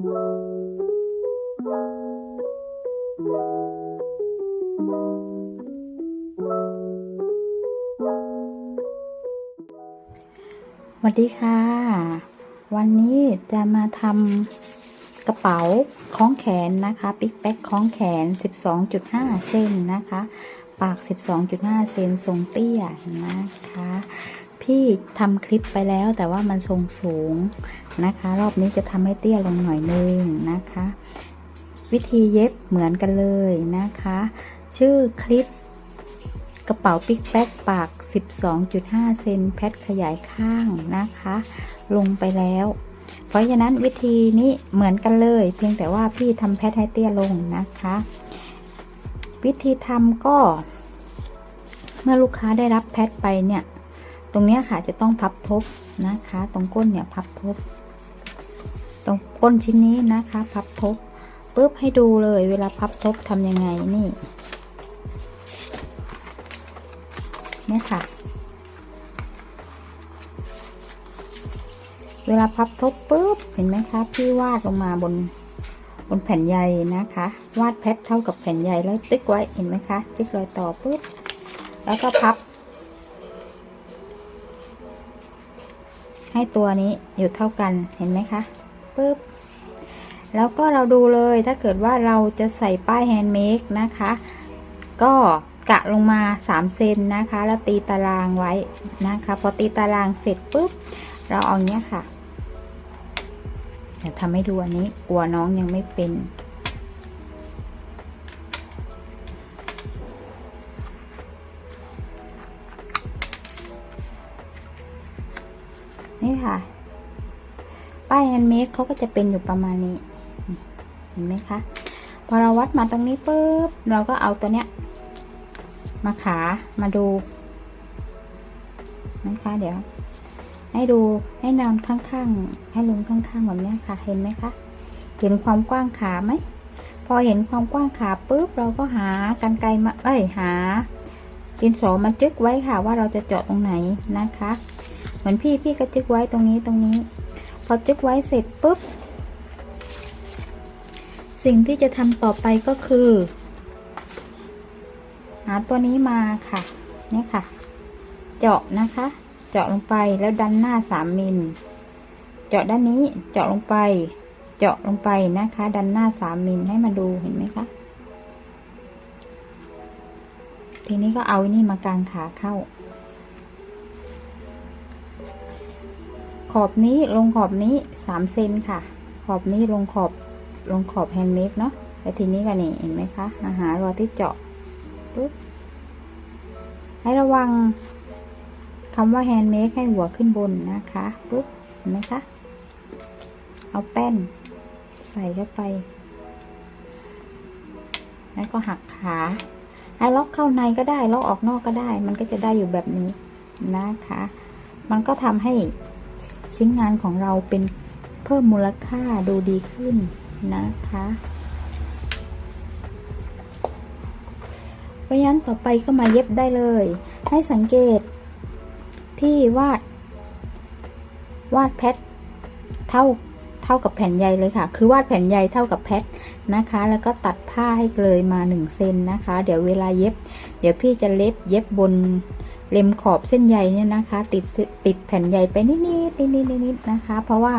สวัสดีค่ะ วันนี้จะมาทำกระเป๋าคล้องแขนนะคะปิ๊กแบ็คคล้องแขน 12.5 เซนนะคะ ปาก 12.5 เซนทรงเตี้ยนะคะ พี่ทำคลิปไปแล้วแต่ว่ามันทรงสูง นะคะ รอบนี้จะทำให้เตี้ยลงหน่อยนึงนะคะ วิธีเย็บเหมือนกันเลยนะคะ ชื่อคลิปกระเป๋าปิ๊กแบ็คปาก 12.5 เซนแพทขยายข้างนะคะ ลงไปแล้ว เพราะฉะนั้นวิธีนี้เหมือนกันเลย เพียงแต่ว่าพี่ทำแพทให้เตี้ยลงนะคะ วิธีทำก็ เมื่อลูกค้าได้รับแพทไปเนี่ยตรงนี้ค่ะจะต้องพับทบนะคะ ตรงก้นเนี่ยพับทบ ตรงก้นชิ้นนี้นะคะ พับทบปุ๊บให้ดูเลยเวลาพับทบทำยังไงนี่เนี่ยค่ะ เวลาพับทบปุ๊บเห็นไหมคะพี่วาดลงมาบนบนแผ่นใยนะคะ วาดแพทเท่ากับแผ่นใยแล้วติ๊กไว้เห็นไหมคะจิ๊กรอยต่อปุ๊บแล้วก็พับ ให้ตัวนี้อยู่เท่ากันเห็นไหมคะ ปุ๊บแล้วก็เราดูเลยถ้าเกิดว่าเราจะใส่ป้ายแฮนด์เมดนะคะ ก็กะลงมา3เซนนะคะ แล้วตีตารางไว้นะคะ พอตีตารางเสร็จปุ๊บ เราเอาเนี้ยค่ะเดี๋ยวทำให้ดูอันนี้กลัวน้องยังไม่เป็น นี่ค่ะ ป้ายแฮนด์เมดเขาก็จะเป็นอยู่ประมาณนี้ เห็นไหมคะ พอเราวัดมาตรงนี้ปุ๊บ เราก็เอาตัวเนี้ย มาขามาดูนะคะเดี๋ยว ให้ดูให้นอนข้างๆ ให้ลุงข้างๆแบบเนี้ยค่ะ เห็นไหมคะ เห็นความกว้างขาไหม พอเห็นความกว้างขาปุ๊บ เราก็หากันไกลมา เอ้ย หาดินสอมาจึกไว้ค่ะว่าเราจะเจาะตรงไหนนะคะ เหมือนพี่พี่ก็จึกไว้ตรงนี้ตรงนี้ อจึกไว้เสร็จปุ๊บ สิ่งที่จะทำต่อไปก็คือ หาตัวนี้มาค่ะเนี่ยค่ะ เจาะนะคะ เจาะลงไปแล้วดันหน้าสามมิล เจาะด้านนี้เจาะลงไป เจาะลงไปนะคะ ดันหน้าสามมิลให้มาดูเห็นไหมคะทีนี้ก็เอานี่มากางขาเข้า ขอบนี้ลงขอบนี้สามเซนค่ะ ขอบนี้ลงขอบลงขอบแฮนด์เมดเนาะแล้วทีนี้กันนี่เห็นไหมคะอาหารรอที่เจาะปุ๊บให้ระวังคำว่าแฮนด์เมดให้หัวขึ้นบนนะคะปุ๊บเห็นไหมคะ เอาแป้น ใส่เข้าไป แล้วก็หักขาให้ล็อกเข้าในก็ได้ ล็อกออกนอกก็ได้ มันก็จะได้อยู่แบบนี้นะคะ มันก็ทำให้ ชิ้นงานของเราเป็นเพิ่มมูลค่าดูดีขึ้นนะคะเพราะฉะนั้นต่อไปก็มาเย็บได้เลย ให้สังเกตพี่วาด วาดแพทเท่าเท่ากับแผ่นใยเลยค่ะ คือวาดแผ่นใยเท่ากับแพทนะคะ แล้วก็ตัดผ้าให้เลยมา1เซนนะคะ เดี๋ยวเวลาเย็บ เดี๋ยวพี่จะเล็บเย็บบน เล็มขอบเส้นใยเนี่ยนะคะ ติดติดแผ่นใยไปนิดๆนิดๆนิดๆนะคะ เพราะว่า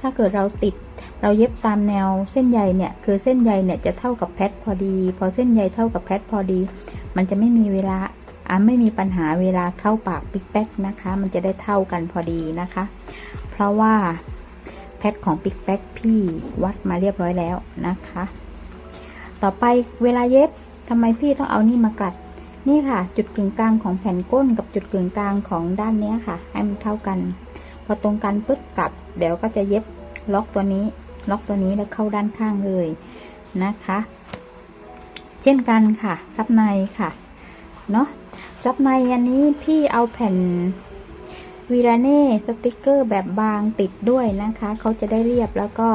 ถ้าเกิดเราติดเราเย็บตามแนวเส้นใยเนี่ยคือเส้นใยเนี่ยจะเท่ากับแพทพอดี พอเส้นใยเท่ากับแพทพอดี มันจะไม่มีเวลาอะไม่มีปัญหาเวลาเข้าปากปิ๊กแป๊กนะคะ มันจะได้เท่ากันพอดีนะคะ เพราะว่าแพทของปิ๊กแป๊กพี่วัดมาเรียบร้อยแล้วนะคะ ต่อไปเวลาเย็บทำไมพี่ต้องเอานี่มากัด นี่ค่ะ จุดกึ่งกลางของแผ่นก้นกับจุดกึ่งกลางของด้านเนี้ยค่ะ ให้มันเท่ากัน พอตรงกันปึ๊บกลับ เดี๋ยวก็จะเย็บล็อกตัวนี้ ล็อกตัวนี้แล้วเข้าด้านข้างเลยนะคะ เช่นกันค่ะ ซับในค่ะ เนาะซับในอันนี้พี่เอาแผ่นวีราเน่สติกเกอร์แบบบางติดด้วยนะคะ เขาจะได้เรียบแล้วก็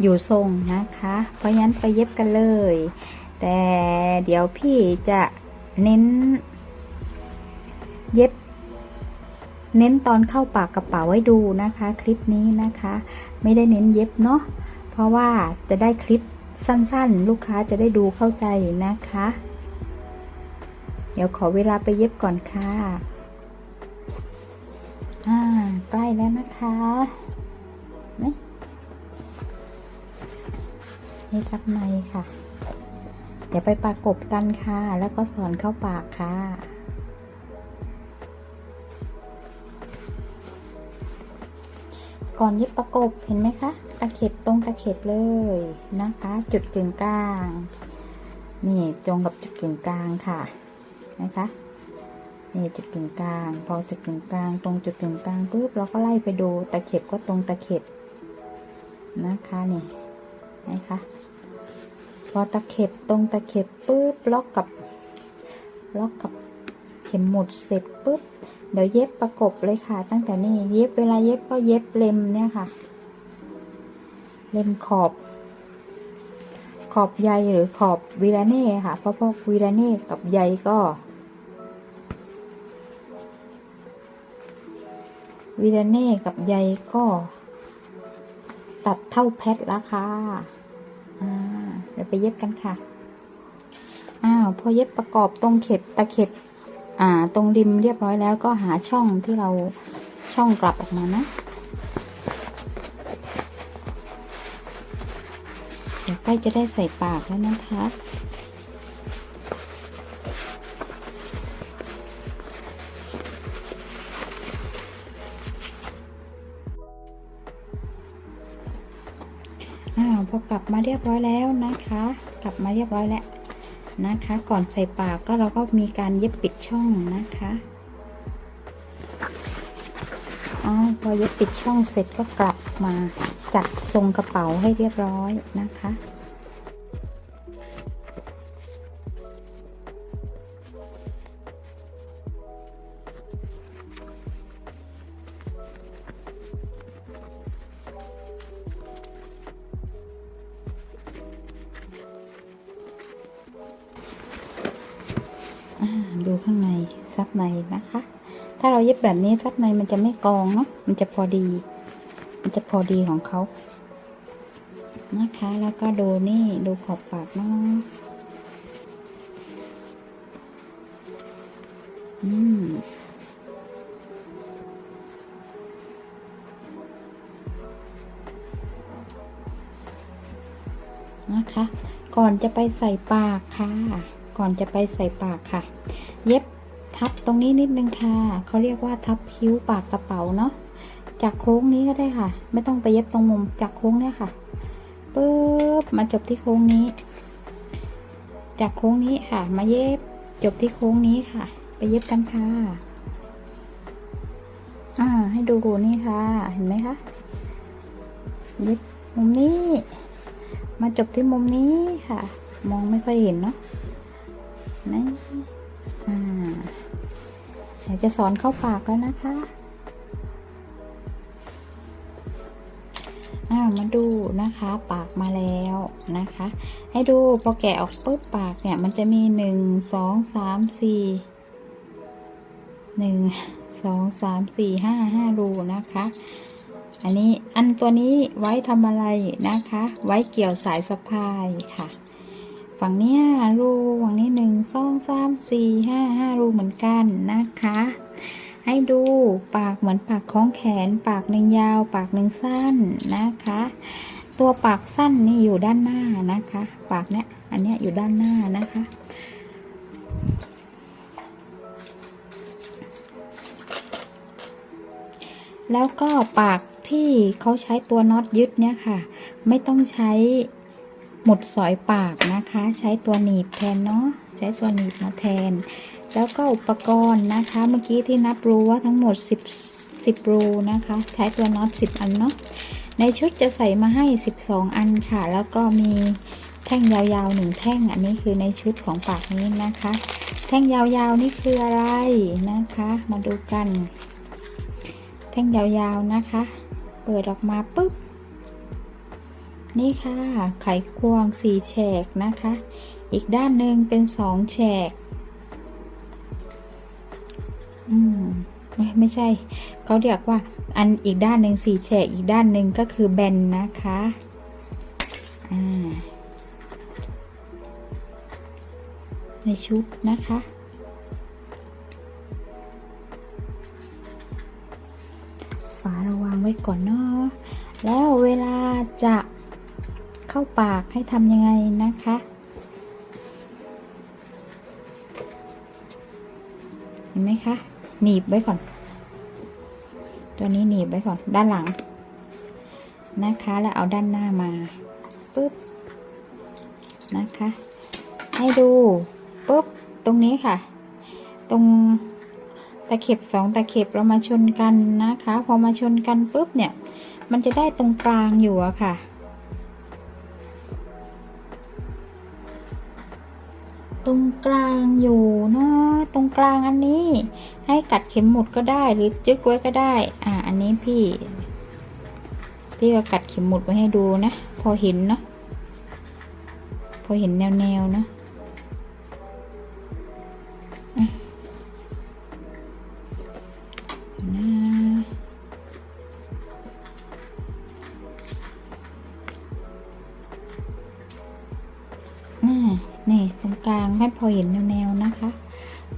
อยู่ทรงนะคะ เพราะฉะนั้นไปเย็บกันเลย แต่เดี๋ยวพี่จะ เน้น เย็บ เน้นตอนเข้าปากกระเป๋าไว้ดูนะคะ คลิปนี้นะคะ ไม่ได้เน้นเย็บเนาะเพราะว่าจะได้คลิปสั้นๆ ลูกค้าจะได้ดูเข้าใจนะคะ เดี๋ยวขอเวลาไปเย็บก่อนค่ะอ่าใกล้แล้วนะคะนี่นี่รับในค่ะ เดี๋ยวไปประกบกันค่ะ แล้วก็สอนเข้าปากค่ะก่อนเย็บประกบเห็นไหมคะ ตะเข็บตรงตะเข็บเลยนะคะ จุดกึ่งกลาง นี่ตรงกับจุดกึ่งกลางค่ะนะคะนี่จุดกึ่งกลาง พอจุดกึ่งกลาง ตรงจุดกึ่งกลางปุ๊บเราก็ไล่ไปดูตะเข็บก็ตรงตะเข็บนะคะนี่นะคะ พอตะเข็บตรงตะเข็บปุ๊บล็อกกับล็อกกับเข็มหมุดเสร็จปุ๊บเดี๋ยวเย็บประกบเลยค่ะ ตั้งแต่นี่เย็บเวลาเย็บก็เย็บเล็มเนี่ยค่ะ เล็มขอบ ขอบใยหรือขอบวีราเน่ค่ะ เพราะพวกวีราเน่กับใยก็วีราเน่กับใยก็ ตัดเท่าแพทละค่ะอ่า ดี๋ยวไปเย็บกันค่ะ อ้าวพอเย็บประกอบตรงเข็บตะเข็บ อ่า ตรงริมเรียบร้อยแล้วก็หาช่องที่เราช่องกลับออกมานะ เดี๋ยวใกล้จะได้ใส่ปากแล้วนะคะ มาเรียบร้อยแล้วนะคะ กลับมาเรียบร้อยแล้วนะคะ ก่อนใส่ปากก็เราก็มีการเย็บปิดช่องนะคะอ๋อพอเย็บปิดช่องเสร็จก็กลับมาจัดทรงกระเป๋าให้เรียบร้อยนะคะ ในนะคะ ถ้าเราเย็บแบบนี้ซับในมันจะไม่กองเนาะมันจะพอดี มันจะพอดีของเขานะคะ แล้วก็ดูนี่ดูขอบปากเนาะอืมนะคะ ก่อนจะไปใส่ปากค่ะ ก่อนจะไปใส่ปากค่ะ เย็บ ทับตรงนี้นิดนึงค่ะเขาเรียกว่าทับคิ้วปากกระเป๋าเนาะจากโค้งนี้ก็ได้ค่ะ ไม่ต้องไปเย็บตรงมุมจากโค้งเนี่ยค่ะปึ๊บมาจบที่โค้งนี้ จากโค้งนี้ค่ะ มาเย็บจบที่โค้งนี้ค่ะ ไปเย็บกันค่ะอ่าให้ดูนี่ค่ะ เห็นไหมคะเย็บมุมนี้ มาจบที่มุมนี้ค่ะ มองไม่ค่อยเห็นเนาะนี่อ่า เดี๋ยวจะสอนเข้าปากแล้วนะคะอ่ามาดูนะคะปากมาแล้วนะคะ ให้ดูพอแกะออกปุ๊บปากเนี่ยมันจะมีหนึ่งสองสามสี่หนึ่งสองสามสี่ห้าห้ารูนะคะ อันนี้อันตัวนี้ไว้ทำอะไรนะคะ ไว้เกี่ยวสายสะพายค่ะ ฝั่งเนี้ยรูฝั่งนี้หนึ่งสองสามสี่ห้าห้ารูเหมือนกันนะคะ ให้ดูปากเหมือนปากของแขน ปากหนึ่งยาว ปากหนึ่งสั้นนะคะ ตัวปากสั้นนี่อยู่ด้านหน้านะคะ ปากเนี้ยอันเนี้ยอยู่ด้านหน้านะคะแล้วก็ปากที่เขาใช้ตัวน็อตยึดเนี่ยค่ะ ไม่ต้องใช้ หมุดสอยปากนะคะ ใช้ตัวหนีบแทนเนาะใช้ตัวหนีบมาแทน แล้วก็อุปกรณ์นะคะ เมื่อกี้ที่นับรูว่าทั้งหมด 10 10 รูนะคะ ใช้ตัวน็อต10 อันเนาะในชุดจะใส่มาให้ 12 อันค่ะ แล้วก็มีแท่งยาวๆหนึ่งแท่งอันนี้คือในชุดของปากนี้นะคะ แท่งยาวๆนี่คืออะไรนะคะ มาดูกัน แท่งยาวๆนะคะ เปิดออกมาปุ๊บ นี่ค่ะ ไขควงสี่แฉกนะคะ อีกด้านหนึ่งเป็นสองแฉก อืมไม่ไม่ใช่ เขาเรียกว่า อันอีกด้านหนึ่งสี่แฉก อีกด้านหนึ่งก็คือแบนนะคะ อ่า ในชุดนะคะฝาระวางไว้ก่อนเนาะแล้วเวลาจะ เข้าปากให้ทำยังไงนะคะ เห็นไหมคะ หนีบไว้ก่อน ตัวนี้หนีบไว้ก่อนด้านหลัง นะคะ แล้วเอาด้านหน้ามาปุ๊บนะคะ ให้ดูปุ๊บตรงนี้ค่ะ ตรงตะเข็บสองตะเข็บเรามาชนกันนะคะ พอมาชนกันปุ๊บเนี่ย มันจะได้ตรงกลางอยู่อะค่ะ ตรงกลางอยู่เนาะตรงกลางอันนี้ ให้กัดเข็มหมุดก็ได้หรือจึกไว้ก็ได้ อ่า อันนี้พี่ พี่ก็กัดเข็มหมุดไว้ให้ดูนะ พอเห็นเนาะพอเห็นแนวๆเนาะ เห็นแนวๆนะคะ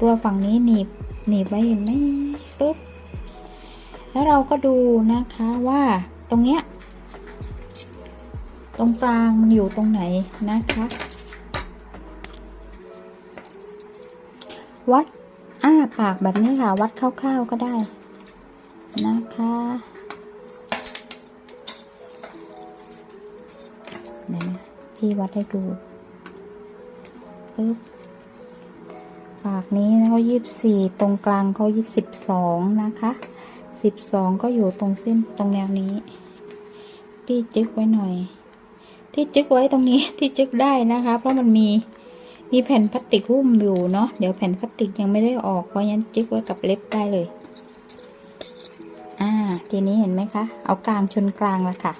ตัวฝั่งนี้หนีบหนีบไว้เห็นไหมปุ๊บแล้วเราก็ดูนะคะว่าตรงเนี้ยตรงกลางมันอยู่ตรงไหนนะคะ วัดอ้าปากแบบนี้ค่ะ วัดคร่าวๆก็ได้นะคะนะพี่วัดให้ดูปึ๊บ ปากนี้นะเขายี่สี่ตรงกลางเขายี่สิบสองนะคะสิบสองก็อยู่ตรงเส้นตรงแนวนี้พี่จึกไว้หน่อย ที่จึกไว้ตรงนี้ที่จึกได้นะคะ เพราะมันมีมีแผ่นพลาสติกหุ้มอยู่เนาะเดี๋ยวแผ่นพลาสติกยังไม่ได้ออกเพราะฉะนั้นจึกไว้กับเล็บได้เลยอ่าทีนี้เห็นไหมคะเอากลางชนกลางละค่ะ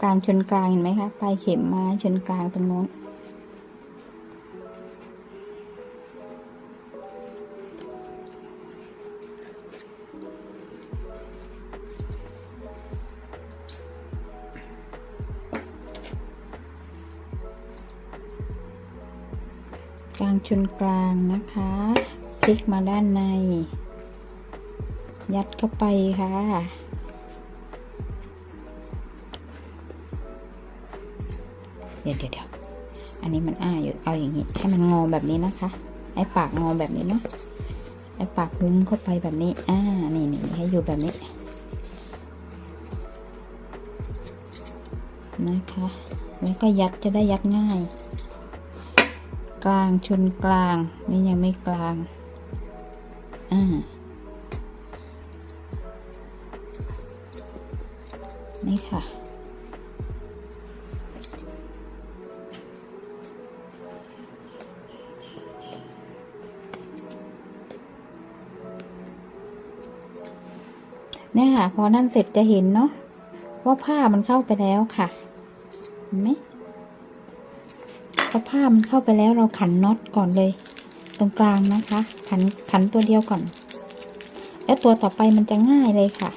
กลางชนกลางเห็นไหมคะปลายเข็มมาชนกลางตรงโน้น กลางชนกลางนะคะพลิกมาด้านใน ยัดเข้าไปค่ะเดี๋ยวเดี๋ยวเดี๋ยวอันนี้มันอ้าอยู่เอาอย่างนี้ให้มันงอแบบนี้นะคะ ไอ้ปากงอแบบนี้เนาะไอ้ปากหุ้มเข้าไปแบบนี้ อ่า นี่นี่ให้อยู่แบบนี้ นะคะ แล้วก็ยัดจะได้ยัดง่าย กลางชนกลาง นี่ยังไม่กลาง อ่า นี่ค่ะ เนี่ยค่ะ พอนั่นเสร็จจะเห็นเนาะว่าผ้ามันเข้าไปแล้วค่ะ เห็นไหม พอผ้ามันเข้าไปแล้วเราขันน็อตก่อนเลย ตรงกลางนะคะ ขันขันตัวเดียวก่อน แล้วตัวต่อไปมันจะง่ายเลยค่ะ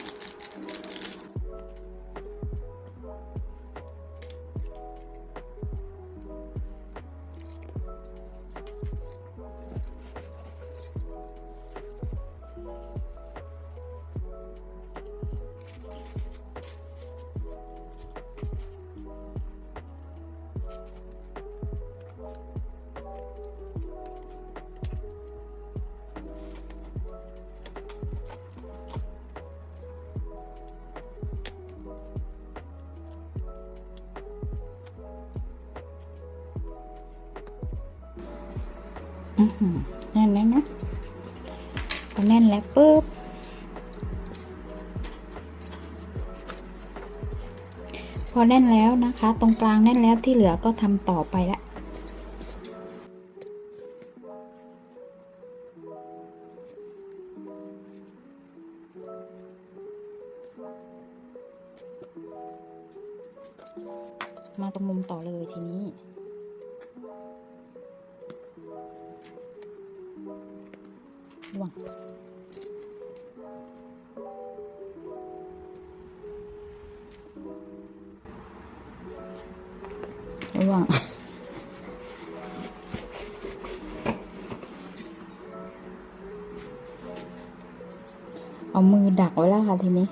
แน่นแล้วนะพอแน่นแล้วปุ๊บพอแน่นแล้วนะคะ ตรงกลางแน่นแล้วที่เหลือก็ทำต่อไปละ ร่วงเอามือดักไว้แล้วค่ะทีนี้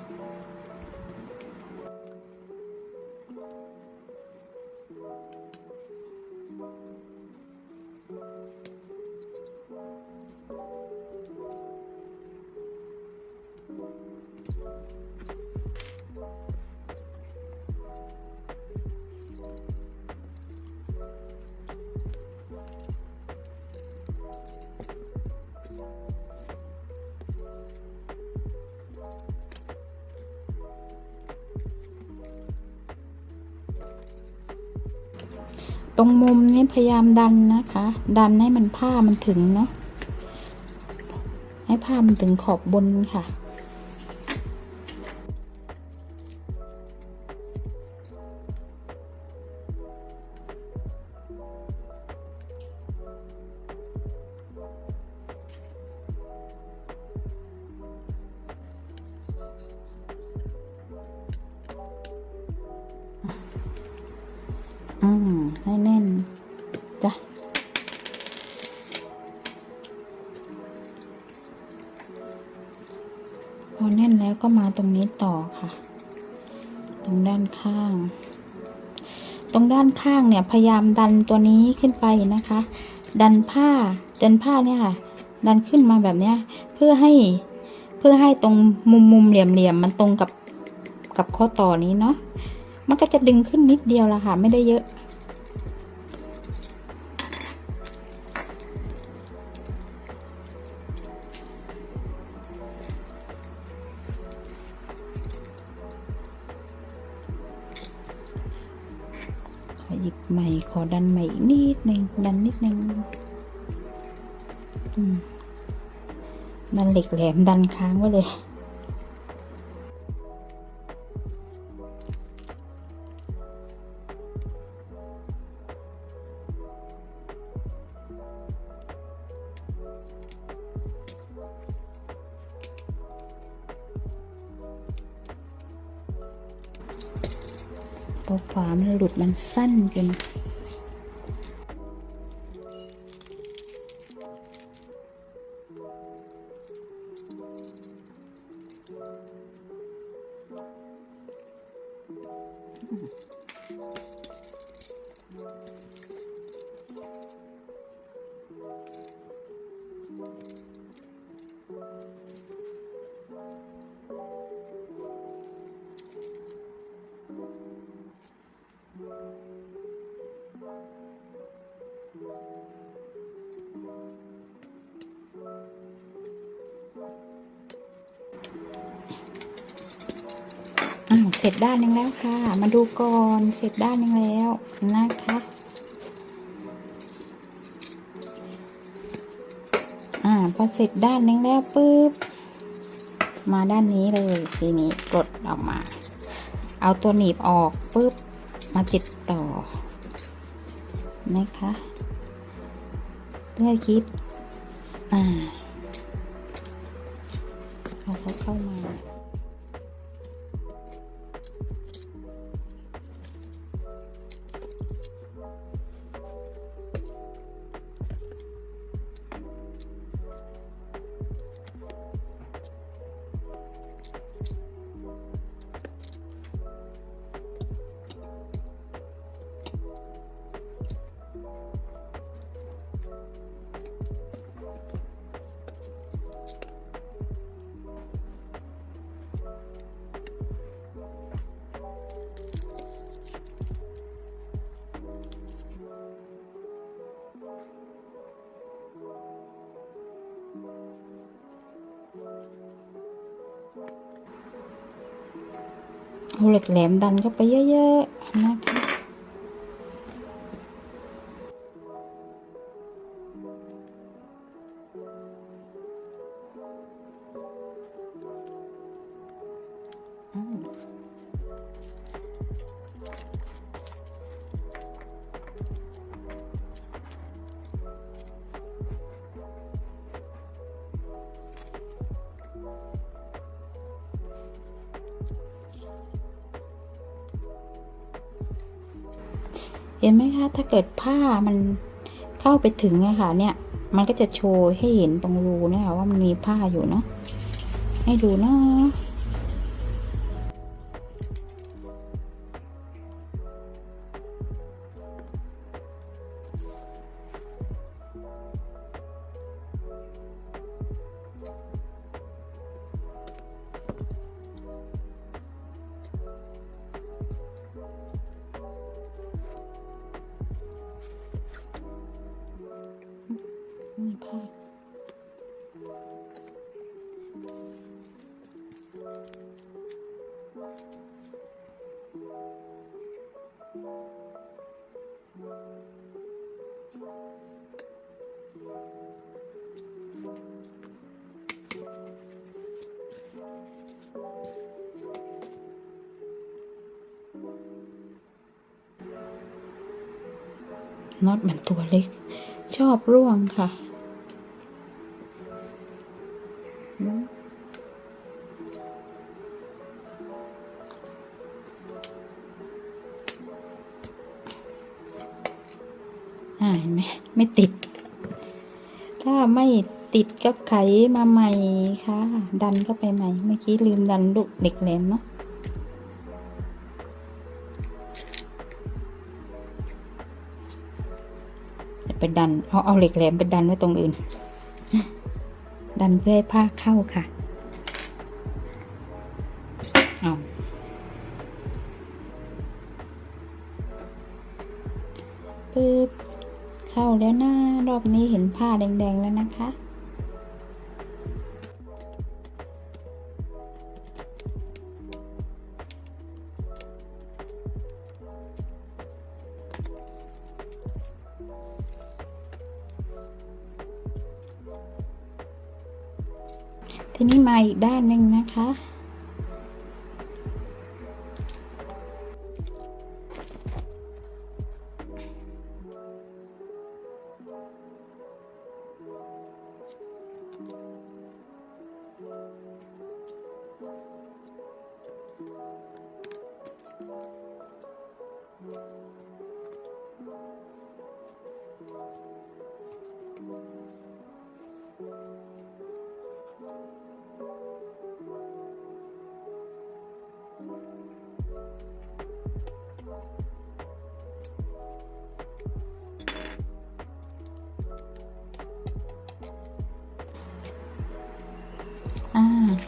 ตรงมุมนี้พยายามดันนะคะ ดันให้มันผ้ามันถึงเนาะให้ผ้ามันถึงขอบบนค่ะ ตรงด้านข้างเนี่ยพยายามดันตัวนี้ขึ้นไปนะคะ ดันผ้าดันผ้าเนี่ยค่ะ ดันขึ้นมาแบบเนี้ยเพื่อให้เพื่อให้ตรงมุมมุมเหลี่ยมเหลี่ยมมันตรงกับกับข้อต่อนี้เนาะมันก็จะดึงขึ้นนิดเดียวละค่ะ ไม่ได้เยอะ อดันใหม่อีกนิดหนึ่งดันนิดหนึ่งดันเหล็กแหลมดันค้างไว้เลยพราะฝามันหลุดมันสั้นเกิน ร็จด้านหนึงแล้วค่ะ มาดูก่อนเสร็จด้านหนึงแล้วนะคะอ่าพอเสร็จด้านหนึงแล้วปุ๊บมาด้านนี้เลยทีนี้กดออกมา เอาตัวหนีบออกปุ๊บมาจิดต่อนะคะเพื่อคิดอ่าเอาเขาเข้ามา เหล็กแหลมดันเข้าไปเยอะๆ เห็นไหมคะ ถ้าเกิดผ้ามันเข้าไปถึงอะค่ะ เนี่ย มันก็จะโชว์ให้เห็นตรงรูเนี่ยค่ะว่ามันมีผ้าอยู่เนาะให้ดูเนาะ น็อตมันตัวเล็ก ชอบร่วงค่ะ อ่าเห็นไหมไม่ติด ถ้าไม่ติดก็ไขมาใหม่ค่ะ ดันเข้าไปใหม่ เมื่อกี้ลืมดันลูกเด็กแหลมเนาะ ดันเอาเอาเหล็กแหลมไปดันไว้ตรงอื่น ดันเพื่อให้ผ้าเข้าค่ะเอาปึ๊บเข้าแล้วนะรอบนี้เห็นผ้าแดงๆแล้วนะคะ ทีนี้มาอีกด้านหนึ่งนะคะ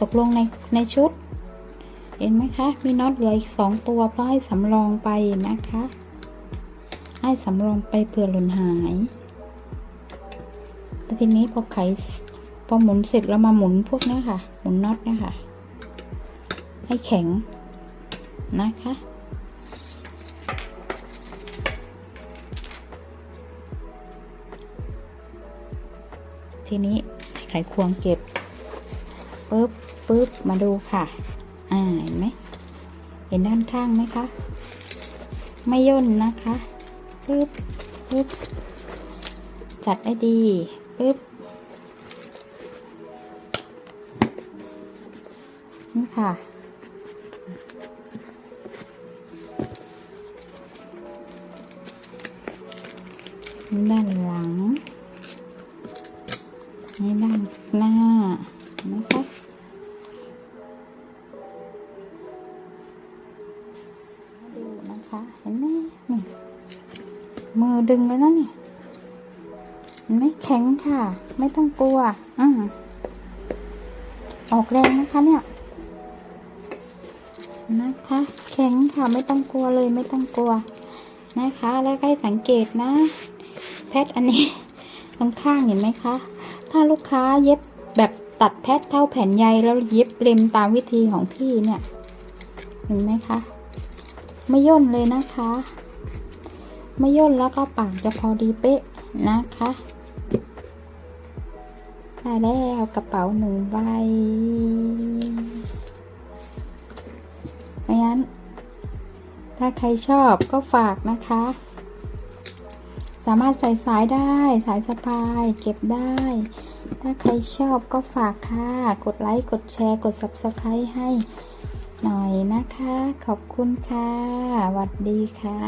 ตกลงในในชุด เห็นไหมคะ มีน็อตเหลืออีกสองตัวเพราะให้สำรองไปนะคะ ให้สำรองไปเผื่อหล่นหายแล้วทีนี้พอไขพอหมุนเสร็จแล้วมาหมุนพวกนี้ค่ะ หมุนน็อตเนี่ยค่ะ ให้แข็งนะคะทีนี้ไขควงเก็บ ปึ๊บมาดูค่ะ อ่าเห็นไหมเห็นด้านข้างไหมคะ ไม่ย่นนะคะปึ๊บปึ๊บจัดได้ดีปึ๊บนี่ค่ะ กลัว อืมออกแรงนะคะเนี่ย นะคะ แข็งค่ะไม่ต้องกลัวเลยไม่ต้องกลัว นะคะ แล้วให้สังเกตนะ แพทอันนี้ตรงข้างเห็นไหมคะ ถ้าลูกค้าเย็บแบบตัดแพทเท่าแผ่นใยแล้วเย็บเล็มตามวิธีของพี่เนี่ย เห็นไหมคะ ไม่ย่นเลยนะคะ ไม่ย่นแล้วก็ปากจะพอดีเป๊ะนะคะ ได้แล้วกระเป๋าหนึ่งใบไม่งั้น ถ้าใครชอบก็ฝากนะคะ สามารถใส่สายได้สายสะพายเก็บได้ ถ้าใครชอบก็ฝากค่ะ กดไลค์ กดแชร์ กด subscribe ให้หน่อยนะคะ ขอบคุณค่ะ หวัดดีค่ะ